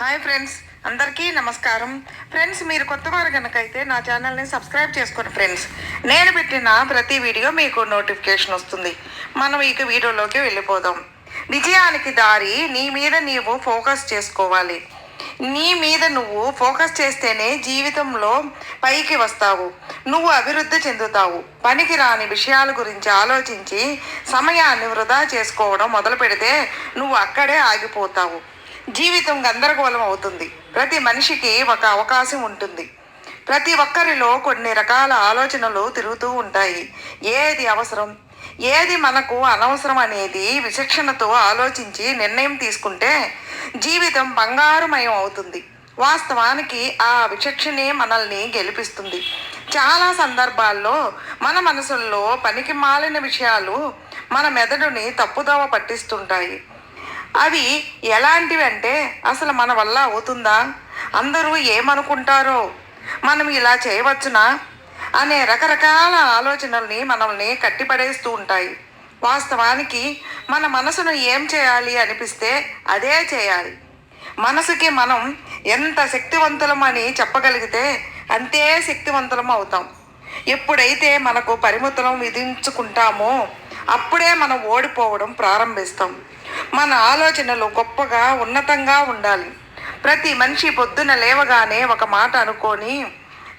Hi friends అందరికీ నమస్కారం. Friends మీరు కొత్త వారు కనుకైతే అయితే నా ఛానల్ని సబ్స్క్రైబ్ చేసుకోండి ఫ్రెండ్స్. నేను పెట్టిన ప్రతి వీడియో మీకు నోటిఫికేషన్ వస్తుంది. మనం ఇక వీడియోలోకి వెళ్ళిపోదాం. విజయానికి దారి నీ మీద నీవు ఫోకస్ చేసుకోవాలి. నీ మీద నువ్వు ఫోకస్ చేస్తేనే జీవితంలో పైకి వస్తావు. నువ్వు అభివృద్ధి చెందుతావు. పనికి రాని విషయాల గురించి ఆలోచించి సమయాన్ని వృధా చేసుకోవడం మొదలు పెడితే నువ్వు అక్కడే ఆగిపోతావు. జీవితం గందరగోళం అవుతుంది. ప్రతి మనిషికి ఒక అవకాశం ఉంటుంది. ప్రతి ఒక్కరిలో కొన్ని రకాల ఆలోచనలు తిరుగుతూ ఉంటాయి. ఏది అవసరం? ఏది మనకు అనవసరం అనేది విచక్షణతో ఆలోచించి నిర్ణయం తీసుకుంటే జీవితం బంగారుమయం అవుతుంది. వాస్తవానికి ఆ విచక్షణే మనల్ని గెలిపిస్తుంది. చాలా సందర్భాల్లో మన మనసుల్లో పనికి మాలిన విషయాలు మన మెదడుని తప్పుదోవ పట్టిస్తుంటాయి. అవి ఎలాంటివి అంటే అసలు మన వల్ల అవుతుందా? అందరూ ఏమనుకుంటారో? మనం ఇలా చేయవచ్చునా? అనే రకరకాల ఆలోచనల్ని మనల్ని కట్టిపడేస్తూ ఉంటాయి. వాస్తవానికి మన మనసును ఏం చేయాలి అనిపిస్తే అదే చేయాలి. మనసుకి మనం ఎంత శక్తివంతులం అని చెప్పగలిగితే అంతే శక్తివంతులం అవుతాం. ఎప్పుడైతే మనకు పరిమితులం విధించుకుంటామో అప్పుడే మనం ఓడిపోవడం ప్రారంభిస్తాం. మన ఆలోచనలు గొప్పగా ఉన్నతంగా ఉండాలి. ప్రతి మనిషి పొద్దున లేవగానే ఒక మాట అనుకొని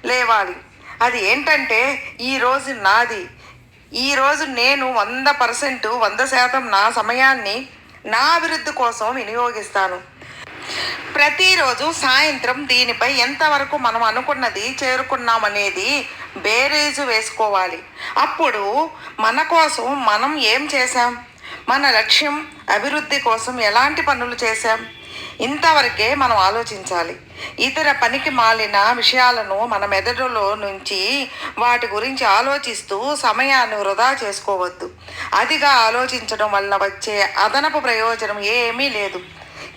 లేవాలి. అది ఏంటంటే ఈరోజు నాది. ఈరోజు నేను వంద పర్సెంట్ వంద శాతం నా సమయాన్ని నా అభివృద్ధి కోసం వినియోగిస్తాను. ప్రతిరోజు సాయంత్రం దీనిపై ఎంతవరకు మనం అనుకున్నది చేరుకున్నామనేది బేరీజు వేసుకోవాలి. అప్పుడు మన కోసం మనం ఏం చేశాం? మన లక్ష్యం అభివృద్ధి కోసం ఎలాంటి పనులు చేశాం? ఇంతవరకే మనం ఆలోచించాలి. ఇతర పనికి మాలిన విషయాలను మన మెదడులో నుంచి వాటి గురించి ఆలోచిస్తూ సమయాన్ని వృధా చేసుకోవద్దు. అదిగా ఆలోచించడం వల్ల వచ్చే అదనపు ప్రయోజనం ఏమీ లేదు.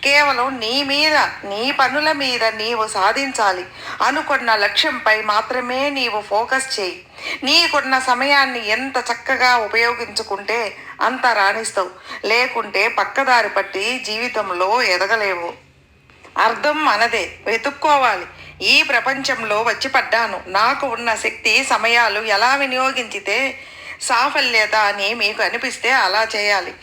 కేవలం నీ మీద నీ పనుల మీద నీవు సాధించాలి. అనుకున్న లక్ష్యంపై మాత్రమే నీవు ఫోకస్ చేయి. నీకున్న సమయాన్ని ఎంత చక్కగా ఉపయోగించుకుంటే అంత రాణిస్తావు. లేకుంటే పక్కదారి పట్టి జీవితంలో ఎదగలేవు. అర్థం మనదే. వెతుక్కోవాలి. ఈ ప్రపంచంలో వచ్చి పడ్డాను. నాకు ఉన్న శక్తి సమయాలు ఎలా వినియోగించితే సాఫల్యత అని మీకు అనిపిస్తే అలా చేయాలి.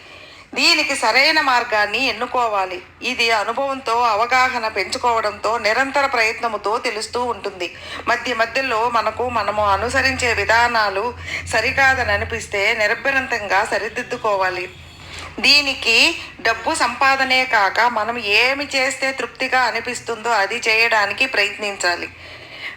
దీనికి సరైన మార్గాన్ని ఎన్నుకోవాలి. ఇది అనుభవంతో అవగాహన పెంచుకోవడంతో నిరంతర ప్రయత్నముతో తెలుస్తూ ఉంటుంది. మధ్య మధ్యలో మనకు మనము అనుసరించే విధానాలు సరికాదని అనిపిస్తే నిరభ్యంతంగా సరిదిద్దుకోవాలి. దీనికి డబ్బు సంపాదనే కాక మనం ఏమి చేస్తే తృప్తిగా అనిపిస్తుందో అది చేయడానికి ప్రయత్నించాలి.